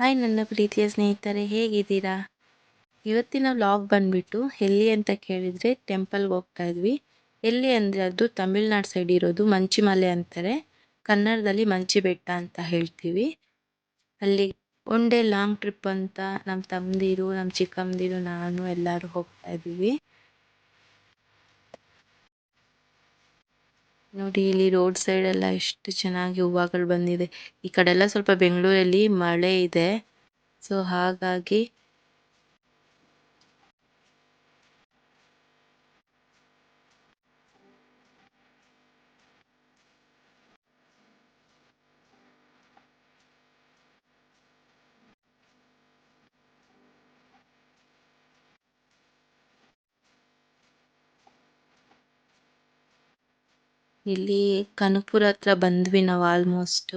Hi ನನ್ನ ಪ್ರೀತಿಯ ಸ್ನೇಹಿತರೆ, ಹೇಗಿದ್ದೀರಾ? ಇವತ್ತಿನ ವ್ಲಾಗ್ ಬಂದ್ಬಿಟ್ಟು ಎಲ್ಲಿ ಅಂತ ಕೇಳಿದರೆ ಟೆಂಪಲ್ಗೆ ಹೋಗ್ತಾ ಇದ್ವಿ. ಎಲ್ಲಿ ಅಂದರೆ ಅದು ತಮಿಳ್ನಾಡು ಸೈಡ್ ಇರೋದು ಮಂಚಿಮಲೆ ಅಂತಾರೆ. ಕನ್ನಡದಲ್ಲಿ ಮಂಚಿ ಬೆಟ್ಟ ಅಂತ ಹೇಳ್ತೀವಿ. ಅಲ್ಲಿ ಒನ್ ಡೇ ಲಾಂಗ್ ಟ್ರಿಪ್ ಅಂತ ನಮ್ಮ ತಮ್ಮದಿರು ನಮ್ಮ ಚಿಕ್ಕಮ್ಮದಿರು, ನಾನು ಎಲ್ಲರೂ ಹೋಗ್ತಾ ಇದ್ದೀವಿ ನೋಡಿ ಇಲ್ಲಿ ರೋಡ್ ಸೈಡ್ ಎಲ್ಲ ಎಷ್ಟು ಚೆನ್ನಾಗಿ ಹೂವಗಳು ಬಂದಿದೆ. ಈ ಕಡೆ ಎಲ್ಲ ಸ್ವಲ್ಪ ಬೆಂಗಳೂರಲ್ಲಿ ಮಳೆ ಇದೆ. ಸೊ ಹಾಗಾಗಿ ಇಲ್ಲಿ ಕನಕಪುರ ಹತ್ರ ಬಂದ್ವಿ ನಾವು ಆಲ್ಮೋಸ್ಟ್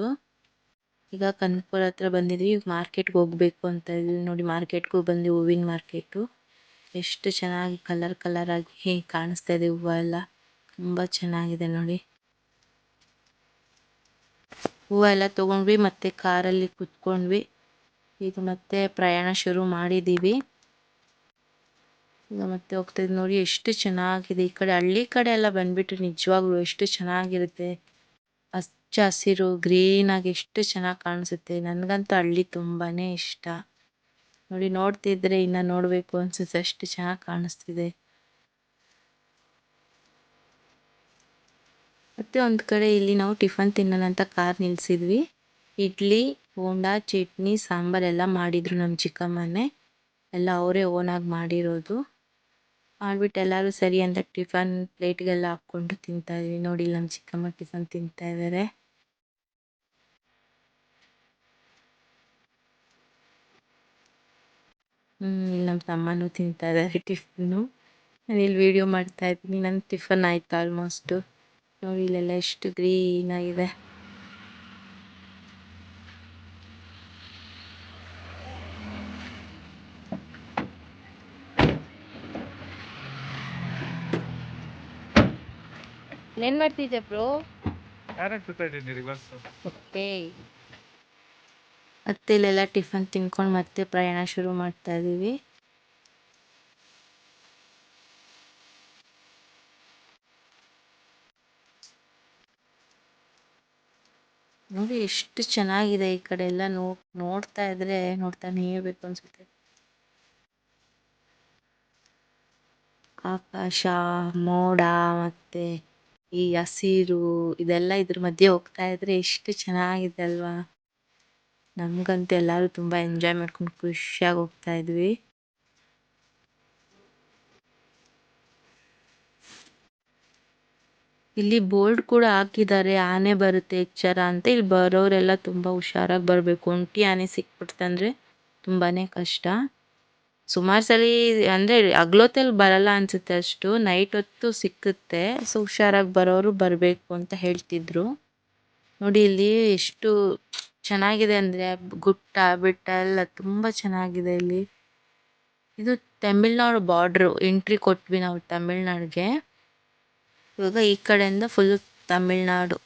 ಈಗ ಕನಕಪುರ ಹತ್ರ ಬಂದಿದ್ವಿ, ಈಗ ಮಾರ್ಕೆಟ್ಗೆ ಹೋಗ್ಬೇಕು ಅಂತ ಇದ್ವಿ. ನೋಡಿ ಮಾರ್ಕೆಟ್ಗೂ ಬಂದ್ವಿ, ಹೂವಿನ ಮಾರ್ಕೆಟು ಎಷ್ಟು ಚೆನ್ನಾಗಿ ಕಲರ್ ಕಲರ್ ಆಗಿ ಕಾಣಿಸ್ತಾ ಇದೆ ಹೂವು ಎಲ್ಲ. ತುಂಬ ಚೆನ್ನಾಗಿದೆ ನೋಡಿ. ಹೂವು ಎಲ್ಲ ತೊಗೊಂಡ್ವಿ, ಮತ್ತೆ ಕಾರಲ್ಲಿ ಕುತ್ಕೊಂಡ್ವಿ. ಈಗ ಮತ್ತೆ ಪ್ರಯಾಣ ಶುರು ಮಾಡಿದ್ದೀವಿ ಈಗ ಮತ್ತೆ ಹೋಗ್ತಾ ಇದ್ದೀವಿ ನೋಡಿ ಎಷ್ಟು ಚೆನ್ನಾಗಿದೆ. ಈ ಕಡೆ ಹಳ್ಳಿ ಕಡೆ ಎಲ್ಲ ಬಂದ್ಬಿಟ್ಟು ನಿಜವಾಗ್ಲೂ ಎಷ್ಟು ಚೆನ್ನಾಗಿರುತ್ತೆ. ಹಚ್ಚ ಹಸಿರು ಗ್ರೀನ್ ಆಗಿ ಎಷ್ಟು ಚೆನ್ನಾಗಿ ಕಾಣಿಸುತ್ತೆ. ನನಗಂತೂ ಹಳ್ಳಿ ತುಂಬಾ ಇಷ್ಟ. ನೋಡಿ ನೋಡ್ತಿದ್ರೆ ಇನ್ನು ನೋಡಬೇಕು ಅನಿಸುತ್ತೆ ಅಷ್ಟು ಚೆನ್ನಾಗಿ ಕಾಣಿಸ್ತಿದೆ. ಮತ್ತು ಒಂದು ಕಡೆ ಇಲ್ಲಿ ನಾವು ಟಿಫನ್ ತಿನ್ನೋಣ ಅಂತ ಕಾರ್ ನಿಲ್ಲಿಸಿದ್ವಿ ಇಡ್ಲಿ ಹೋಂಡಾ ಚಟ್ನಿ ಸಾಂಬಾರೆಲ್ಲ ಮಾಡಿದ್ರು ನಮ್ಮ ಚಿಕ್ಕಮ್ಮನೇ. ಎಲ್ಲ ಅವರೇ ಓನಾಗಿ ಮಾಡಿರೋದು. ಮಾಡ್ಬಿಟ್ಟು ಎಲ್ಲರೂ ಸರಿ ಅಂತ ಟಿಫನ್ ಪ್ಲೇಟ್ಗೆಲ್ಲ ಹಾಕ್ಕೊಂಡು ತಿಂತಾ ಇದ್ವಿ. ನೋಡಿ ನಮ್ಮ ಚಿಕ್ಕಮ್ಮ ಟಿಫನ್ ತಿಂತಾ ಇದ್ದಾರೆ ಇಲ್ಲಿ ನಮ್ಮ ತಮ್ಮನೂ ತಿಂತಾ ಇದ್ದಾರೆ ಟಿಫನ್ನು. ನಾನು ಇಲ್ಲಿ ವಿಡಿಯೋ ಮಾಡ್ತಾ ಇದ್ದೀನಿ. ನನ್ನ ಟಿಫನ್ ಆಯ್ತು ಆಲ್ಮೋಸ್ಟು ನೋಡಿ ಇಲ್ಲೆಲ್ಲ ಎಷ್ಟು ಗ್ರೀನ್ ಏನ್ ಮಾಡ್ತಿದ್ದೆ ಬ್ರೋ? ಓಕೆ ಮತ್ತೆ ಇಲ್ಲೆಲ್ಲ ಟಿಫನ್ ತಿನ್ಕೊಂಡು ಮತ್ತೆ ಪ್ರಯಾಣ ಶುರು ಮಾಡ್ತಾ ಇದೀವಿ ನೋಡಿ ಎಷ್ಟು ಚೆನ್ನಾಗಿದೆ ಈ ಕಡೆ ಎಲ್ಲ ನೋ ನೋಡ್ತಾ ಇದ್ರೆ ನೋಡ್ತಾನೆ ಇರ್ಬೇಕು ಅನ್ಸುತ್ತೆ. ಆಕಾಶ ಮೋಡ ಮತ್ತೆ ಈ ಹಸಿರು ಇದೆಲ್ಲ ಇದ್ರ ಮಧ್ಯೆ ಹೋಗ್ತಾ ಇದ್ರೆ ಎಷ್ಟು ಚೆನ್ನಾಗಿದೆ ಅಲ್ವಾ? ನಮಗಂತೂ ಎಲ್ಲರೂ ತುಂಬಾ ಎಂಜಾಯ್ ಮಾಡ್ಕೊಂಡು ಖುಷಿಯಾಗಿ ಹೋಗ್ತಾ ಇದ್ವಿ. ಇಲ್ಲಿ ಬೋರ್ಡ್ ಕೂಡ ಹಾಕಿದ್ದಾರೆ, ಆನೆ ಬರುತ್ತೆ, ಎಚ್ಚರ ಅಂತ. ಇಲ್ಲಿ ಬರೋರೆಲ್ಲ ತುಂಬಾ ಹುಷಾರಾಗಿ ಬರಬೇಕು. ಒಂಟಿ ಆನೆ ಸಿಕ್ಬಿಡ್ತಂದ್ರೆ ತುಂಬಾನೇ ಕಷ್ಟ. ಸುಮಾರು ಸಲ ಅಂದ್ರೆ ಹಗ್ಲೊತ್ತಲ್ಲಿ ಬರಲ್ಲ ಅನ್ಸುತ್ತೆ ಅಷ್ಟು. ನೈಟ್ ಹೊತ್ತು ಸಿಕ್ಕುತ್ತೆ. ಸೊ ಹುಷಾರಾಗಿ ಬರೋರು ಬರಬೇಕು ಅಂತ ಹೇಳ್ತಿದ್ರು. ನೋಡಿ, ಇಲ್ಲಿ ಎಷ್ಟು ಚೆನ್ನಾಗಿದೆ ಅಂದ್ರೆ ಗುಟ್ಟ, ಬೆಟ್ಟ ಎಲ್ಲ ತುಂಬಾ ಚೆನ್ನಾಗಿದೆ ಇಲ್ಲಿ. ಇದು ತಮಿಳ್ನಾಡು ಬಾರ್ಡ್ರು ಎಂಟ್ರಿ ಕೊಟ್ವಿ ನಾವು ತಮಿಳ್ನಾಡಿಗೆ. ಇವಾಗ ಈ ಕಡೆಯಿಂದ ಫುಲ್ ತಮಿಳ್ನಾಡು.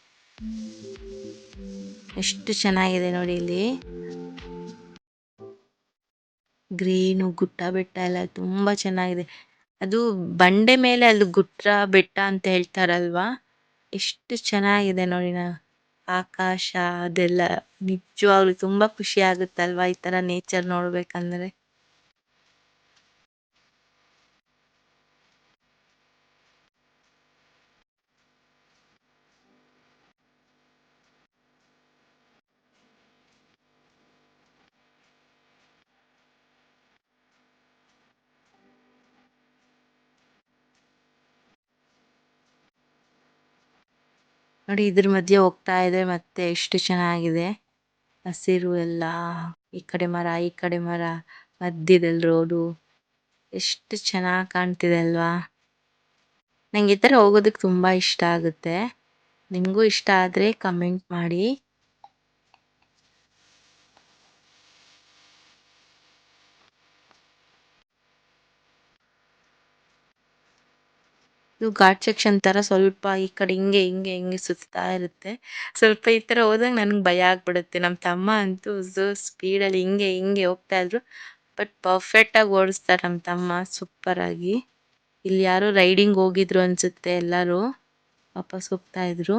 ಎಷ್ಟು ಚೆನ್ನಾಗಿದೆ ನೋಡಿ ಇಲ್ಲಿ. ಗ್ರೀನು, ಗುಟ್ಟ, ಬೆಟ್ಟ ಎಲ್ಲ ತುಂಬಾ ಚೆನ್ನಾಗಿದೆ. ಅದು ಬಂಡೆ ಮೇಲೆ ಅಲ್ಲಿ ಗುಟ್ಟ, ಬೆಟ್ಟ ಅಂತ ಹೇಳ್ತಾರಲ್ವಾ? ಎಷ್ಟು ಚೆನ್ನಾಗಿದೆ ನೋಡಿ ನಾ. ಆಕಾಶ ಅದೆಲ್ಲ ನಿಜವಾಗ್ಲೂ ತುಂಬಾ ಖುಷಿ ಆಗುತ್ತಲ್ವಾ ಈ ತರ ನೇಚರ್ ನೋಡ್ಬೇಕಂದ್ರೆ? ನೋಡಿ ಇದ್ರ ಮಧ್ಯೆ ಹೋಗ್ತಾ ಇದೆ ಮತ್ತೆ ಎಷ್ಟು ಚೆನ್ನಾಗಿದೆ. ಹಸಿರು ಎಲ್ಲ, ಈ ಕಡೆ ಮರ, ಈ ಕಡೆ ಮರ, ಮಧ್ಯದಲ್ಲಿ ರೋಡು ಎಷ್ಟು ಚೆನ್ನಾಗಿ ಕಾಣ್ತಿದೆ ಅಲ್ವಾ? ನಂಗೆ ಈ ಥರ ಹೋಗೋದಕ್ಕೆ ತುಂಬ ಇಷ್ಟ ಆಗುತ್ತೆ. ನಿಮಗೂ ಇಷ್ಟ ಆದರೆ ಕಮೆಂಟ್ ಮಾಡಿ. ಇದು ಘಾಟ್ ಸೆಕ್ಷನ್ ತರ ಸ್ವಲ್ಪ ಈ ಕಡೆ ಹಿಂಗೆ ಹಿಂಗೆ ಹಿಂಗೆ ಸುತ್ತಾ ಇರುತ್ತೆ. ಸ್ವಲ್ಪ ಈ ತರ ಹೋದಾಗ ನನಗೆ ಭಯ ಆಗ್ಬಿಡುತ್ತೆ. ನಮ್ಮ ತಮ್ಮ ಅಂತೂ ಸ್ಪೀಡ್ ಅಲ್ಲಿ ಹಿಂಗೆ ಹಿಂಗೆ ಹೋಗ್ತಾ ಇದ್ರು. ಬಟ್ ಪರ್ಫೆಕ್ಟ್ ಆಗಿ ಓಡಿಸ್ತಾರೆ ನಮ್ಮ ತಮ್ಮ ಸೂಪರ್ ಆಗಿ. ಇಲ್ಲಿ ಯಾರೋ ರೈಡಿಂಗ್ ಹೋಗಿದ್ರು ಅನ್ಸುತ್ತೆ ಎಲ್ಲರೂ. ವಾಪಸ್ ಹೋಗ್ತಾ ಇದ್ರು.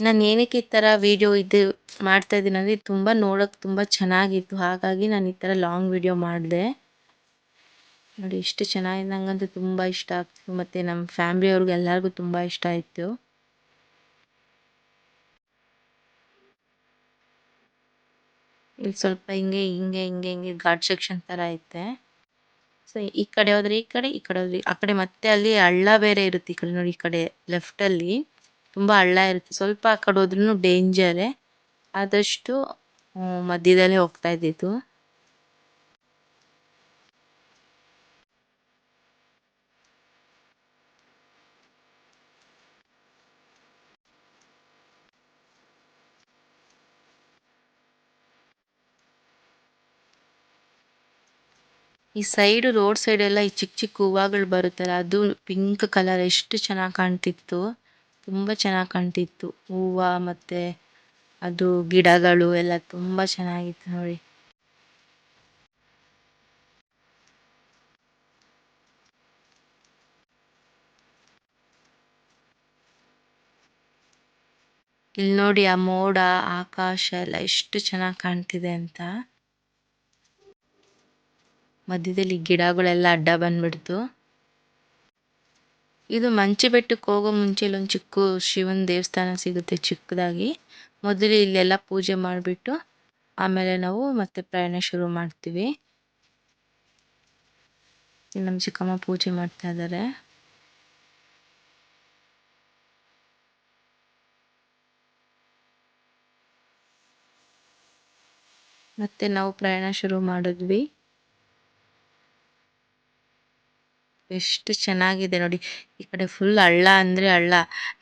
ನಾನು ಏನಕ್ಕೆ ಈ ಥರ ವಿಡಿಯೋ ಇದು ಮಾಡ್ತಾ ಇದ್ದೀನಿ ಅಂದರೆ ತುಂಬ ನೋಡೋಕೆ ತುಂಬ ಚೆನ್ನಾಗಿತ್ತು. ಹಾಗಾಗಿ ನಾನು ಈ ಥರ ಲಾಂಗ್ ವೀಡಿಯೋ ಮಾಡಿದೆ. ನೋಡಿ ಎಷ್ಟು ಚೆನ್ನಾಗಿದೆ ನನಗಂತೂ ತುಂಬ ಇಷ್ಟ ಆಯ್ತು ಮತ್ತು ನಮ್ಮ ಫ್ಯಾಮ್ಲಿಯವ್ರಿಗೆ ಎಲ್ಲರಿಗೂ ತುಂಬ ಇಷ್ಟ ಆಯಿತು. ಇಲ್ಲಿ ಸ್ವಲ್ಪ ಹಿಂಗೆ ಹಿಂಗೆ ಹಿಂಗೆ ಹಿಂಗೆ ಘಾಟ್ ಸೆಕ್ಷನ್ ಥರ ಐತೆ. ಸೊ ಈ ಕಡೆ ಹೋದ್ರೆ ಈ ಕಡೆ ಈ ಕಡೆ ಹೋದ್ರೆ ಆ ಕಡೆ ಮತ್ತೆ ಅಲ್ಲಿ ಹಳ್ಳ ಬೇರೆ ಇರುತ್ತೆ ಈ ಕಡೆ ನೋಡಿ, ಈ ಕಡೆ ಲೆಫ್ಟಲ್ಲಿ ತುಂಬ ಹಳ್ಳ ಇರುತ್ತೆ. ಸ್ವಲ್ಪ ಆ ಕಡೆ ಹೋದ್ರೂ ಡೇಂಜರೇ ಆದಷ್ಟು ಮಧ್ಯದಲ್ಲೇ ಹೋಗ್ತಾ ಇದ್ದಿದ್ದು. ಈ ಸೈಡ್ ರೋಡ್ ಸೈಡ್ ಎಲ್ಲ ಈ ಚಿಕ್ಕ ಚಿಕ್ಕ ಹೂವಗಳು ಬರುತ್ತಲ್ಲ, ಅದು ಪಿಂಕ್ ಕಲರ್ ಎಷ್ಟು ಚೆನ್ನಾಗಿ ಕಾಣ್ತಿತ್ತು. ತುಂಬ ಚೆನ್ನಾಗಿ ಕಾಣ್ತಿತ್ತು. ಹೂವು ಮತ್ತು ಅದು ಗಿಡಗಳು ಎಲ್ಲ ತುಂಬ ಚೆನ್ನಾಗಿತ್ತು ನೋಡಿ. ಇಲ್ಲಿ ನೋಡಿ ಆ ಮೋಡ, ಆಕಾಶ ಎಲ್ಲ ಎಷ್ಟು ಚೆನ್ನಾಗಿ ಕಾಣ್ತಿದೆ ಅಂತ. ಮಧ್ಯದಲ್ಲಿ ಗಿಡಗಳೆಲ್ಲ ಅಡ್ಡ ಬಂದ್ಬಿಡ್ತು. ಇದು ಮಂಚಿ ಬೆಟ್ಟಕ್ಕೆ ಹೋಗೋ ಮುಂಚೆ ಇಲ್ಲೊಂದು ಚಿಕ್ಕ ಶಿವನ ದೇವಸ್ಥಾನ ಸಿಗುತ್ತೆ ಚಿಕ್ಕದಾಗಿ. ಮೊದಲು ಇಲ್ಲೆಲ್ಲ ಪೂಜೆ ಮಾಡಿಬಿಟ್ಟು ಆಮೇಲೆ ನಾವು ಮತ್ತೆ ಪ್ರಯಾಣ ಶುರು ಮಾಡ್ತೀವಿ. ಇಲ್ಲಿ ನಮ್ಮ ಚಿಕ್ಕಮ್ಮ ಪೂಜೆ ಮಾಡ್ತಾ ಇದ್ದಾರೆ. ಮತ್ತೆ ನಾವು ಪ್ರಯಾಣ ಶುರು ಮಾಡಿದ್ವಿ. ಎಷ್ಟು ಚೆನ್ನಾಗಿದೆ ನೋಡಿ. ಈ ಕಡೆ ಫುಲ್ ಹಳ್ಳ ಅಂದರೆ ಹಳ್ಳ.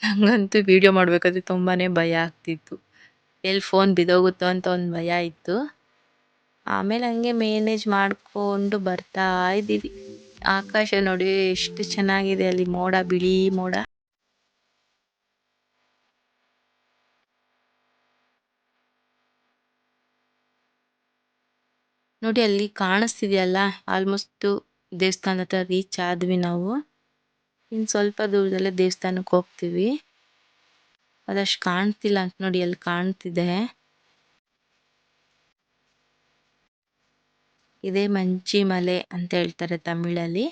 ನಂಗಂತೂ ವಿಡಿಯೋ ಮಾಡಬೇಕಾದ್ರೆ ತುಂಬಾ ಭಯ ಆಗ್ತಿತ್ತು. ಎಲ್ಲಿ ಫೋನ್ ಬಿದ್ದೋಗುತ್ತೋ ಅಂತ ಒಂದು ಭಯ ಇತ್ತು. ಆಮೇಲೆ ಹಂಗೆ ಮೇನೇಜ್ ಮಾಡಿಕೊಂಡು ಬರ್ತಾ ಇದ್ದೀವಿ. ಆಕಾಶ ನೋಡಿ ಎಷ್ಟು ಚೆನ್ನಾಗಿದೆ ಅಲ್ಲಿ ಮೋಡ, ಬಿಳಿ ಮೋಡ. ನೋಡಿ ಅಲ್ಲಿ ಕಾಣಿಸ್ತಿದೆಯಲ್ಲ ಆಲ್ಮೋಸ್ಟ್ ದೇವಸ್ಥಾನ ಹತ್ರ ರೀಚ್ ಆದ್ವಿ ನಾವು. ಇನ್ನು ಸ್ವಲ್ಪ ದೂರದಲ್ಲೇ ದೇವಸ್ಥಾನಕ್ಕೆ ಹೋಗ್ತೀವಿ. ಅದಷ್ಟು ಕಾಣ್ತಿಲ್ಲ ಅಂತ ನೋಡಿ ಅಲ್ಲಿ ಕಾಣ್ತಿದೆ. ಇದೇ ಮಂಚಿ ಮಲೆ ಅಂತ ಹೇಳ್ತಾರೆ ತಮಿಳಲ್ಲಿ.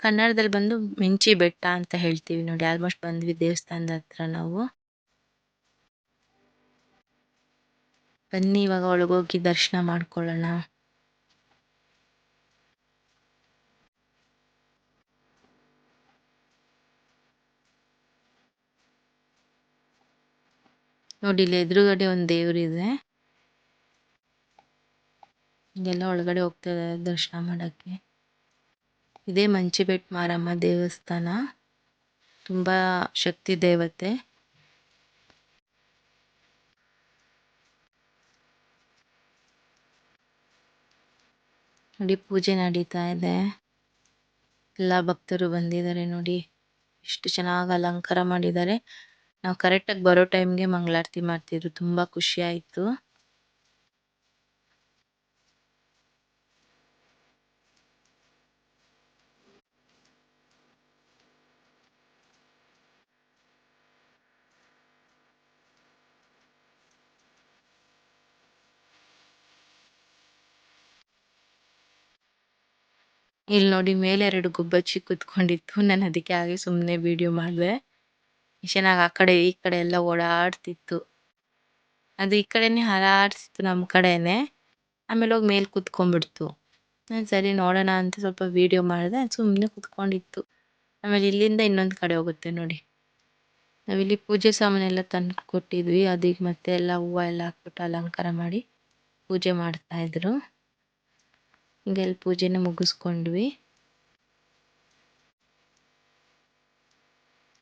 ಕನ್ನಡದಲ್ಲಿ ಬಂದು ಮಿಂಚಿ ಬೆಟ್ಟ ಅಂತ ಹೇಳ್ತೀವಿ ನೋಡಿ, ಆಲ್ಮೋಸ್ಟ್ ಬಂದ್ವಿ ದೇವಸ್ಥಾನದ ಹತ್ರ ನಾವು. ಬನ್ನಿ ಇವಾಗ ಒಳಗೋಗಿ ದರ್ಶನ ಮಾಡ್ಕೊಳ್ಳೋಣ. ನೋಡಿ ಇಲ್ಲಿ ಎದುರುಗಡೆ ಒಂದು ದೇವ್ರಿದೆ ಎಲ್ಲ ಒಳಗಡೆ ಹೋಗ್ತಾ ಇದ್ದಾರೆ ದರ್ಶನ ಮಾಡಕ್ಕೆ. ಇದೇ ಮಂಚಿಬೆಟ್ ಮಾರಮ್ಮ ದೇವಸ್ಥಾನ. ತುಂಬಾ ಶಕ್ತಿ ದೇವತೆ. ನೋಡಿ ಪೂಜೆ ನಡೀತಾ ಇದೆ. ಎಲ್ಲ ಭಕ್ತರು ಬಂದಿದ್ದಾರೆ ನೋಡಿ. ಎಷ್ಟು ಚೆನ್ನಾಗಿ ಅಲಂಕಾರ ಮಾಡಿದ್ದಾರೆ. ನಾವು ಕರೆಕ್ಟಾಗಿ ಬರೋ ಟೈಮ್ಗೆ ಮಂಗಳಾರತಿ ಮಾಡ್ತಿದ್ರು. ತುಂಬ ಖುಷಿ ಆಯ್ತು. ಇಲ್ಲಿ ನೋಡಿ ಮೇಲೆ ಎರಡು ಗುಬ್ಬಚ್ಚಿ ಕುತ್ಕೊಂಡಿತ್ತು. ನಾನು ಅದಕ್ಕೆ ಹಾಗೆ ಸುಮ್ಮನೆ ವಿಡಿಯೋ ಮಾಡಿದೆ. ಚೆನ್ನಾಗಿ ಆ ಕಡೆ ಈ ಕಡೆ ಎಲ್ಲ ಓಡಾಡ್ತಿತ್ತು. ಅದು ಈ ಕಡೆನೇ ಹಾರಾಡ್ತಿತ್ತು ನಮ್ಮ ಕಡೆನೆ. ಆಮೇಲೆ ಹೋಗಿ ಮೇಲೆ ಕುತ್ಕೊಂಡ್ಬಿಡ್ತು. ನಾನು ಸರಿ ನೋಡೋಣ ಅಂತ ಸ್ವಲ್ಪ ವೀಡಿಯೋ ಮಾಡಿದೆ ಸುಮ್ಮನೆ ಕುತ್ಕೊಂಡಿತ್ತು. ಆಮೇಲೆ ಇಲ್ಲಿಂದ ಇನ್ನೊಂದು ಕಡೆ ಹೋಗುತ್ತೆ ನೋಡಿ. ನಾವಿಲ್ಲಿ ಪೂಜೆ ಸಾಮಾನೆಲ್ಲ ತಂದು ಕೊಟ್ಟಿದ್ವಿ ಅದಕ್ಕೆ ಮತ್ತೆ ಎಲ್ಲ ಹೂವು ಎಲ್ಲ ಹಾಕ್ಬಿಟ್ಟು ಅಲಂಕಾರ ಮಾಡಿ ಪೂಜೆ ಮಾಡ್ತಾಯಿದ್ರು ಹಿಂಗೆ ಅಲ್ಲಿ ಪೂಜೆನ ಮುಗಿಸ್ಕೊಂಡ್ವಿ.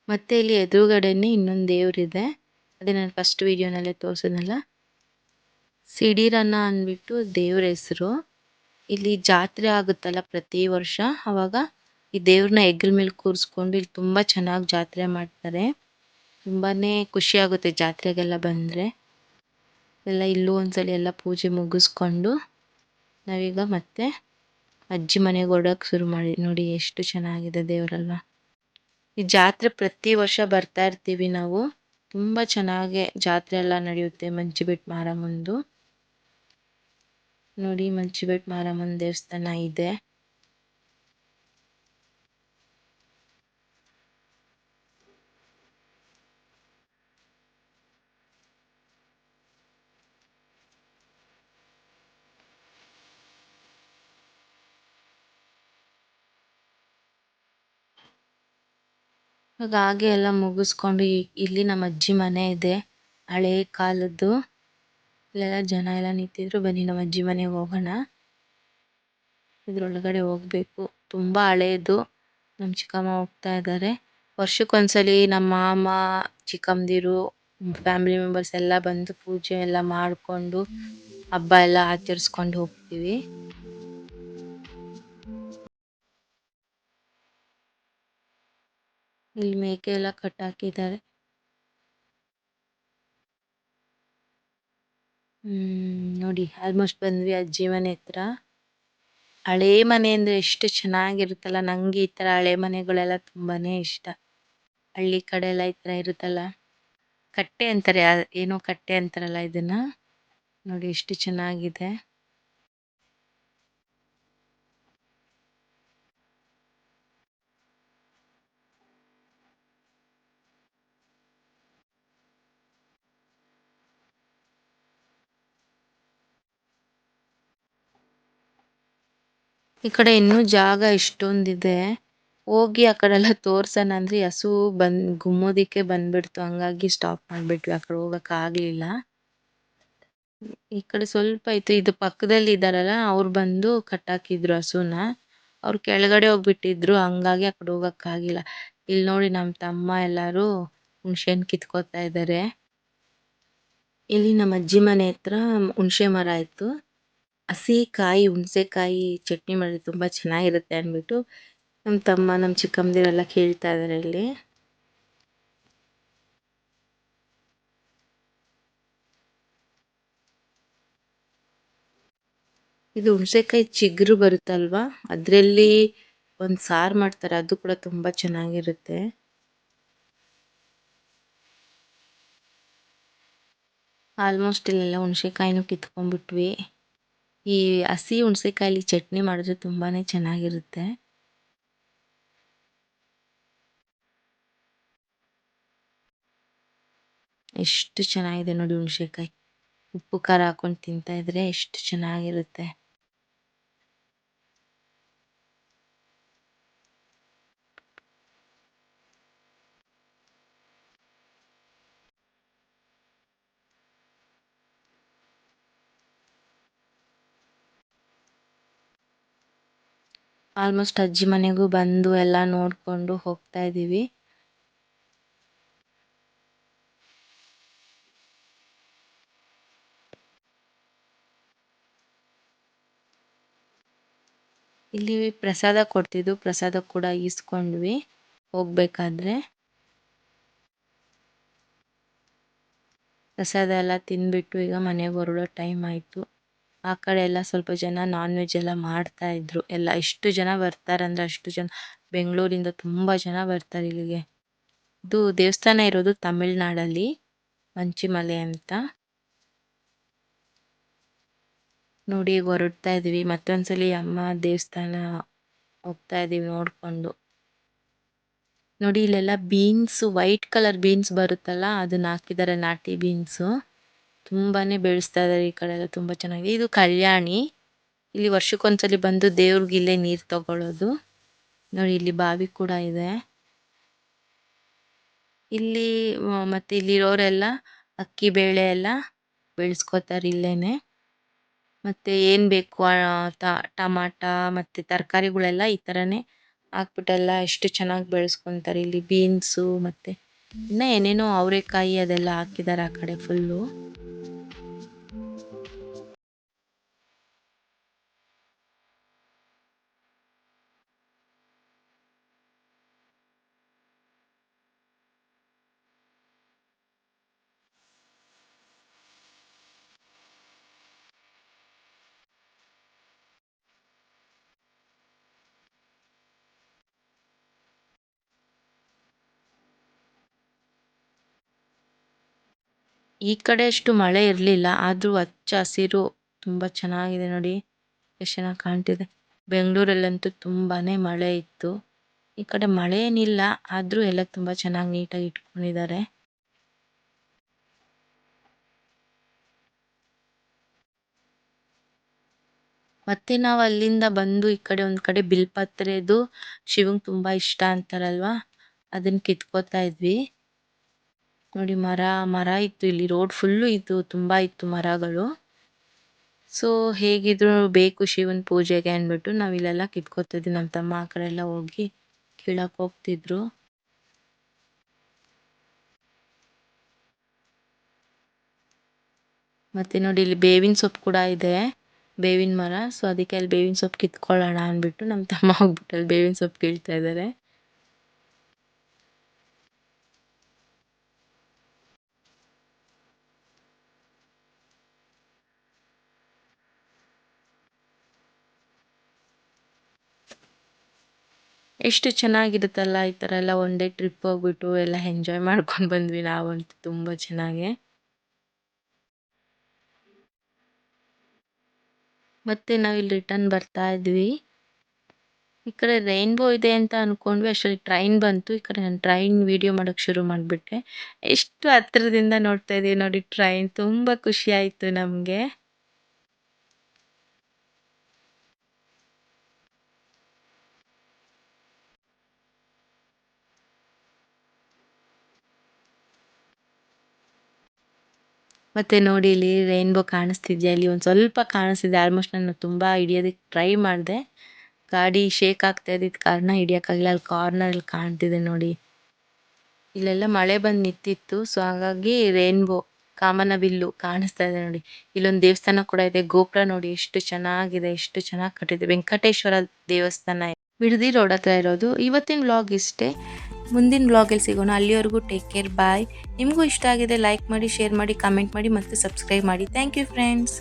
ಮತ್ತೆ ಇಲ್ಲಿ ಎದುರುಗಡೆನೆ ಇನ್ನೊಂದು ಇದೆ ಅದೇ ನಾನು ಫಸ್ಟ್ ವಿಡಿಯೋನಲ್ಲೇ ತೋರಿಸಿದ್ನಲ್ಲ? ಸಿಡಿರನ್ನ ಅಂದ್ಬಿಟ್ಟು ದೇವ್ರ ಹೆಸರು. ಇಲ್ಲಿ ಜಾತ್ರೆ ಆಗುತ್ತಲ್ಲ ಪ್ರತಿ ವರ್ಷ, ಅವಾಗ ಈ ದೇವ್ರನ್ನ ಹೆಗ್ಲ ಮೇಲೆ ಕೂರಿಸ್ಕೊಂಡು ಇಲ್ಲಿ ತುಂಬಾ ಚೆನ್ನಾಗಿ ಜಾತ್ರೆ ಮಾಡ್ತಾರೆ. ತುಂಬಾನೇ ಖುಷಿ ಆಗುತ್ತೆ ಜಾತ್ರೆಗೆಲ್ಲ ಬಂದ್ರೆ. ಎಲ್ಲ ಇಲ್ಲೂ ಒಂದ್ಸಲಿ ಎಲ್ಲ ಪೂಜೆ ಮುಗಿಸ್ಕೊಂಡು ನಾವೀಗ ಮತ್ತೆ ಅಜ್ಜಿ ಮನೆಗೆ ಹೊರಡಕ್ಕೆ ಶುರು ಮಾಡಿ, ನೋಡಿ ಎಷ್ಟು ಚೆನ್ನಾಗಿದೆ ದೇವರೆಲ್ಲ ಈ ಜಾತ್ರೆ ಪ್ರತಿ ವರ್ಷ ಬರ್ತಾ ಇರ್ತೀವಿ ನಾವು. ತುಂಬಾ ಚೆನ್ನಾಗಿ ಜಾತ್ರೆ ಎಲ್ಲ ನಡೆಯುತ್ತೆ ಮಂಚಿಬೆಟ್ ಮಾರಮ್ಮಂದು. ನೋಡಿ ಮಂಚಿಬೆಟ್ ಮಾರಮ್ಮನ ದೇವಸ್ಥಾನ ಇದೆ. ಹಾಗೆ ಎಲ್ಲ ಮುಗಿಸ್ಕೊಂಡು ಇಲ್ಲಿ ನಮ್ಮ ಅಜ್ಜಿ ಮನೆ ಇದೆ. ಹಳೆ ಕಾಲದ್ದು. ಇಲ್ಲೆಲ್ಲ ಜನ ಎಲ್ಲ ನಿಂತಿದ್ರು. ಬನ್ನಿ ನಮ್ಮ ಅಜ್ಜಿ ಮನೆಗೆ ಹೋಗೋಣ. ಇದ್ರೊಳಗಡೆ ಹೋಗ್ಬೇಕು. ತುಂಬಾ ಹಳೇದು. ನಮ್ಮ ಚಿಕ್ಕಮ್ಮ ಹೋಗ್ತಾ ಇದ್ದಾರೆ. ವರ್ಷಕ್ಕೊಂದ್ಸಲಿ ನಮ್ಮ ಮಾಮ ಚಿಕ್ಕಮ್ಮದಿರು ಫ್ಯಾಮಿಲಿ ಮೆಂಬರ್ಸ್ ಎಲ್ಲ ಬಂದು ಪೂಜೆ ಎಲ್ಲ ಮಾಡ್ಕೊಂಡು ಹಬ್ಬ ಎಲ್ಲ ಆಚರಿಸ್ಕೊಂಡು ಹೋಗ್ತೀವಿ. ಇಲ್ಲಿ ಮೇಕೆ ಎಲ್ಲ ಕಟ್ಟಾಕಿದ್ದಾರೆ ಹ್ಮ್, ನೋಡಿ ಆಲ್ಮೋಸ್ಟ್ ಬಂದ್ವಿ ಅಜ್ಜಿ ಮನೆ ಹತ್ರ. ಹಳೆ ಮನೆ ಅಂದ್ರೆ ಎಷ್ಟು ಚೆನ್ನಾಗಿರುತ್ತಲ್ಲ, ನಂಗೆ ಈ ತರ ಹಳೆ ಮನೆಗಳೆಲ್ಲ ತುಂಬಾನೇ ಇಷ್ಟ. ಹಳ್ಳಿ ಕಡೆ ಎಲ್ಲ ಈ ತರ ಇರುತ್ತಲ್ಲ. ಕಟ್ಟೆ ಅಂತಾರೆ, ಏನೋ ಕಟ್ಟೆ ಅಂತಾರಲ್ಲ ಇದನ್ನ. ನೋಡಿ, ಎಷ್ಟು ಚೆನ್ನಾಗಿದೆ. ಈ ಕಡೆ ಇನ್ನೂ ಜಾಗ ಇಷ್ಟೊಂದಿದೆ. ಹೋಗಿ ಆ ಕಡೆ ಎಲ್ಲ ತೋರ್ಸೋಣ ಅಂದ್ರೆ ಹಸು ಬಂದ್ ಗುಮ್ಮೋದಿಕ್ಕೆ ಬಂದ್ಬಿಡ್ತು. ಹಂಗಾಗಿ ಸ್ಟಾಪ್ ಮಾಡ್ಬಿಟ್ವಿ. ಆ ಕಡೆ ಹೋಗಕ್ ಆಗ್ಲಿಲ್ಲ. ಈ ಕಡೆ ಸ್ವಲ್ಪ ಇತ್ತು ಇದು ಪಕ್ಕದಲ್ಲಿ ಇದ್ದಾರಲ್ಲ, ಅವ್ರು ಬಂದು ಕಟ್ಟಾಕಿದ್ರು ಹಸುನ. ಅವ್ರು ಕೆಳಗಡೆ ಹೋಗ್ಬಿಟ್ಟಿದ್ರು. ಹಂಗಾಗಿ ಆ ಕಡೆ ಹೋಗಕ್ ಆಗಿಲ್ಲ. ಇಲ್ಲಿ ನೋಡಿ ನಮ್ಮ ತಮ್ಮ ಎಲ್ಲರೂ ಹುಣ್ಸೆನ್ ಕಿತ್ಕೋತಾ ಇದ್ದಾರೆ ಇಲ್ಲಿ ನಮ್ಮ ಅಜ್ಜಿ ಮನೆ ಹತ್ರ ಹುಣ್ಸೆ ಮರ ಇತ್ತು. ಹಸಿ ಕಾಯಿ ಹುಣ್ಸೆಕಾಯಿ ಚಟ್ನಿ ಮಾಡಿದ್ರೆ ತುಂಬಾ ಚೆನ್ನಾಗಿರುತ್ತೆ ಅಂದ್ಬಿಟ್ಟು ನಮ್ಮ ತಮ್ಮ, ನಮ್ಮ ಚಿಕ್ಕಮ್ಮದಿರೆಲ್ಲ ಕೇಳ್ತಾ ಇದ್ದಾರೆ ಇಲ್ಲಿ. ಇದು ಹುಣಸೆಕಾಯಿ ಚಿಗುರು ಬರುತ್ತಲ್ವಾ? ಅದರಲ್ಲಿ ಒಂದು ಸಾರ್ ಮಾಡ್ತಾರೆ, ಅದು ಕೂಡ ತುಂಬಾ ಚೆನ್ನಾಗಿರುತ್ತೆ. ಆಲ್ಮೋಸ್ಟ್ ಇಲ್ಲೆಲ್ಲ ಹುಣ್ಸೆಕಾಯಿನೂ ಕಿತ್ಕೊಂಡ್ಬಿಟ್ವಿ. ಈ ಹಸಿ ಹುಣ್ಸೆಕಾಯಲ್ಲಿ ಚಟ್ನಿ ಮಾಡಿದ್ರೆ ತುಂಬಾನೇ ಚೆನ್ನಾಗಿರುತ್ತೆ. ಎಷ್ಟು ಚೆನ್ನಾಗಿದೆ ನೋಡಿ ಹುಣ್ಸೆಕಾಯಿ. ಉಪ್ಪು ಖಾರ ಹಾಕೊಂಡು ತಿಂತಾ ಇದ್ರೆ ಎಷ್ಟು ಚೆನ್ನಾಗಿರುತ್ತೆ. ಆಲ್ಮೋಸ್ಟ್ ಅಜ್ಜಿ ಮನೆಗೂ ಬಂದು ಎಲ್ಲ ನೋಡ್ಕೊಂಡು ಹೋಗ್ತಾ ಇದ್ದೀವಿ. ಇಲ್ಲಿ ಪ್ರಸಾದ ಕೊಡ್ತಿದ್ದು, ಪ್ರಸಾದ ಕೂಡ ಈಸ್ಕೊಂಡ್ವಿ. ಹೋಗ್ಬೇಕಾದ್ರೆ. ಪ್ರಸಾದ ಎಲ್ಲ ತಿಂದ್ಬಿಟ್ಟು ಈಗ ಮನೆಗೆ ಹೊರಡೋ ಟೈಮ್ ಆಯ್ತು. ಆ ಕಡೆ ಎಲ್ಲ ಸ್ವಲ್ಪ ಜನ ನಾನ್ ವೆಜ್ ಎಲ್ಲ ಮಾಡ್ತಾ ಇದ್ರು. ಎಲ್ಲ ಎಷ್ಟು ಜನ ಬರ್ತಾರಂದರೆ ಅಷ್ಟು ಜನ ಬೆಂಗಳೂರಿಂದ ತುಂಬಾ ಜನ ಬರ್ತಾರೆ ಇಲ್ಲಿಗೆ. ಇದು ದೇವಸ್ಥಾನ ಇರೋದು ತಮಿಳ್ನಾಡಲ್ಲಿ, ಮಂಚಿಮಲೆ ಅಂತ. ನೋಡಿ ಹೊರಡ್ತಾ ಇದೀವಿ. ಮತ್ತೊಂದ್ಸಲಿ ಅಮ್ಮ ದೇವಸ್ಥಾನ ಹೋಗ್ತಾ ಇದೀವಿ ನೋಡಿಕೊಂಡು. ನೋಡಿ ಇಲ್ಲೆಲ್ಲ ಬೀನ್ಸ್ ವೈಟ್ ಕಲರ್ ಬೀನ್ಸ್ ಬರುತ್ತಲ್ಲ, ಅದನ್ನ ಹಾಕಿದ್ದಾರೆ ನಾಟಿ ಬೀನ್ಸ್ ತುಂಬಾನೇ ಬೆಳೆಸ್ತಾ ಇದಾರೆ ಈ ಕಡೆ ಎಲ್ಲ ತುಂಬಾ ಚೆನ್ನಾಗಿದೆ ಇದು ಕಲ್ಯಾಣಿ. ಇಲ್ಲಿ ವರ್ಷಕ್ಕೊಂದ್ಸಲಿ ಬಂದು ದೇವ್ರಿಗೆ ಇಲ್ಲೇ ನೀರು ತಗೊಳ್ಳೋದು ನೋಡಿ, ಇಲ್ಲಿ ಬಾವಿ ಕೂಡ ಇದೆ. ಇಲ್ಲಿ ಮತ್ತು ಇಲ್ಲಿರೋರೆಲ್ಲ ಅಕ್ಕಿ ಬೇಳೆ ಎಲ್ಲ ಬೆಳೆಸ್ಕೊತಾರೆ ಇಲ್ಲೇನೆ. ಮತ್ತೆ ಏನು ಬೇಕು ಟಮಾಟ ಮತ್ತೆ ತರಕಾರಿಗಳೆಲ್ಲ ಈ ಥರನೇ ಹಾಕ್ಬಿಟ್ಟೆಲ್ಲ ಎಷ್ಟು ಚೆನ್ನಾಗಿ ಬೆಳೆಸ್ಕೊಂತಾರೆ. ಇಲ್ಲಿ ಬೀನ್ಸು ಮತ್ತೆ ಇನ್ನ ಏನೇನೋ ಅವರೆಕಾಯಿ ಅದೆಲ್ಲ ಹಾಕಿದ್ದಾರೆ ಆ ಕಡೆ ಫುಲ್ಲು ಈ ಕಡೆ ಅಷ್ಟು ಮಳೆ ಇರಲಿಲ್ಲ, ಆದ್ರೂ ಹಚ್ಚ ಹಸಿರು ತುಂಬಾ ಚೆನ್ನಾಗಿದೆ ನೋಡಿ. ಎಷ್ಟು ಚೆನ್ನಾಗಿ ಕಾಣ್ತಿದೆ. ಬೆಂಗಳೂರಲ್ಲಂತೂ ತುಂಬಾನೇ ಮಳೆ ಇತ್ತು. ಈ ಕಡೆ ಮಳೆ ಏನಿಲ್ಲ, ಆದ್ರೂ ಎಲ್ಲ ತುಂಬಾ ಚೆನ್ನಾಗಿ ನೀಟಾಗಿ ಇಟ್ಕೊಂಡಿದ್ದಾರೆ. ಮತ್ತೆ ನಾವು ಅಲ್ಲಿಂದ ಬಂದು ಈ ಕಡೆ ಒಂದ್ ಕಡೆ ಬಿಲ್ಪತ್ರೆದು ಶಿವಂಗೆ ತುಂಬಾ ಇಷ್ಟ ಅಂತಾರಲ್ವಾ? ಅದನ್ನ ಕಿತ್ಕೋತಾ ಇದ್ವಿ. ನೋಡಿ ಮರ ಮರ ಇತ್ತು ಇಲ್ಲಿ. ರೋಡ್ ಫುಲ್ಲು ಇತ್ತು ತುಂಬಾ ಇತ್ತು ಮರಗಳು. ಸೊ ಹೇಗಿದ್ರು ಬೇಕು ಶಿವನ್ ಪೂಜೆಗೆ ಅಂದ್ಬಿಟ್ಟು ನಾವ್ ಇಲ್ಲೆಲ್ಲ ಕಿತ್ಕೋತಿದ್ವಿ. ನಮ್ಮ ತಮ್ಮ ಆ ಕಡೆ ಎಲ್ಲ ಹೋಗಿ ಕೀಳಕ್ಕೆ ಹೋಗ್ತಿದ್ರು. ಮತ್ತೆ ನೋಡಿ ಇಲ್ಲಿ ಬೇವಿನ ಸೊಪ್ಪು ಕೂಡ ಇದೆ. ಬೇವಿನ ಮರ. ಸೊ ಅದಕ್ಕೆ ಅಲ್ಲಿ ಬೇವಿನ ಸೊಪ್ಪು ಕಿತ್ಕೊಳ್ಳೋಣ ಅಂದ್ಬಿಟ್ಟು ನಮ್ಮ ತಮ್ಮ ಹೋಗ್ಬಿಟ್ಟು ಅಲ್ಲಿ ಬೇವಿನ ಸೊಪ್ಪು ಕೀಳ್ತಾ ಇದ್ದಾರೆ ಎಷ್ಟು ಚೆನ್ನಾಗಿರುತ್ತಲ್ಲ ಈ ಥರ ಎಲ್ಲ ಡೇ ಟ್ರಿಪ್ ಹೋಗ್ಬಿಟ್ಟು ಎಲ್ಲ ಎಂಜಾಯ್ ಮಾಡ್ಕೊಂಡು ಬಂದ್ವಿ ನಾವಂತೂ ತುಂಬ ಚೆನ್ನಾಗೆ. ಮತ್ತೆ ನಾವಿಲ್ಲಿ ರಿಟರ್ನ್ ಬರ್ತಾ ಇದ್ವಿ. ಈ ಕಡೆ ರೈನ್ಬೋ ಇದೆ ಅಂತ ಅನ್ಕೊಂಡ್ವಿ ಅಷ್ಟರಲ್ಲಿ ಟ್ರೈನ್ ಬಂತು. ಈ ಕಡೆ ನಾನು ಟ್ರೈನ್ ವಿಡಿಯೋ ಮಾಡೋಕ್ಕೆ ಶುರು ಮಾಡಿಬಿಟ್ಟೆ ಎಷ್ಟು ಹತ್ರದಿಂದ ನೋಡ್ತಾ ಇದೀವಿ ನೋಡಿ ಟ್ರೈನ್ ತುಂಬ ಖುಷಿ ಆಯಿತು ನಮಗೆ. ಮತ್ತೆ ನೋಡಿ ಇಲ್ಲಿ ರೈನ್ಬೋ ಕಾಣಿಸ್ತಿದೆಯಾ? ಇಲ್ಲಿ ಒಂದು ಸ್ವಲ್ಪ ಕಾಣಿಸ್ತಿದೆ. ಆಲ್ಮೋಸ್ಟ್ ನಾನು ತುಂಬಾ ಹಿಡಿಯೋದಕ್ಕೆ ಟ್ರೈ ಮಾಡಿದೆ. ಗಾಡಿ ಶೇಕ್ ಆಗ್ತಾ ಇದ್ದಿದ್ದ ಕಾರಣ ಹಿಡಿಯೋಕ್ಕಾಗಲಿಲ್ಲ ಅಲ್ಲಿ ಕಾರ್ನರ್ ಕಾಣ್ತಿದೆ ನೋಡಿ. ಇಲ್ಲೆಲ್ಲ ಮಳೆ ಬಂದು ನಿಂತಿತ್ತು. ಸೊ ಹಾಗಾಗಿ ರೈನ್ಬೋ ಕಾಮನ ಬಿಲ್ಲು ಕಾಣಿಸ್ತಾ ಇದೆ ನೋಡಿ. ಇಲ್ಲೊಂದು ದೇವಸ್ಥಾನ ಕೂಡ ಇದೆ. ಗೋಪುರ ನೋಡಿ ಎಷ್ಟು ಚೆನ್ನಾಗಿದೆ. ಎಷ್ಟು ಚೆನ್ನಾಗಿ ಕಟ್ಟಿದೆ. ವೆಂಕಟೇಶ್ವರ ದೇವಸ್ಥಾನ. ಬಿಡದಿ ರೋಡ್ ಹತ್ರ ಇರೋದು. ಇವತ್ತಿನ ವ್ಲಾಗ್ ಇಷ್ಟೇ. ಮುಂದಿನ ಬ್ಲಾಗಲ್ಲಿ ಸಿಗೋಣ. ಅಲ್ಲಿವರೆಗೂ ಟೇಕ್ ಕೇರ್ ಬಾಯ್ ನಿಮಗೂ ಇಷ್ಟ ಆಗಿದೆ ಲೈಕ್ ಮಾಡಿ ಶೇರ್ ಮಾಡಿ ಕಮೆಂಟ್ ಮಾಡಿ ಮತ್ತು ಸಬ್ಸ್ಕ್ರೈಬ್ ಮಾಡಿ. Thank you friends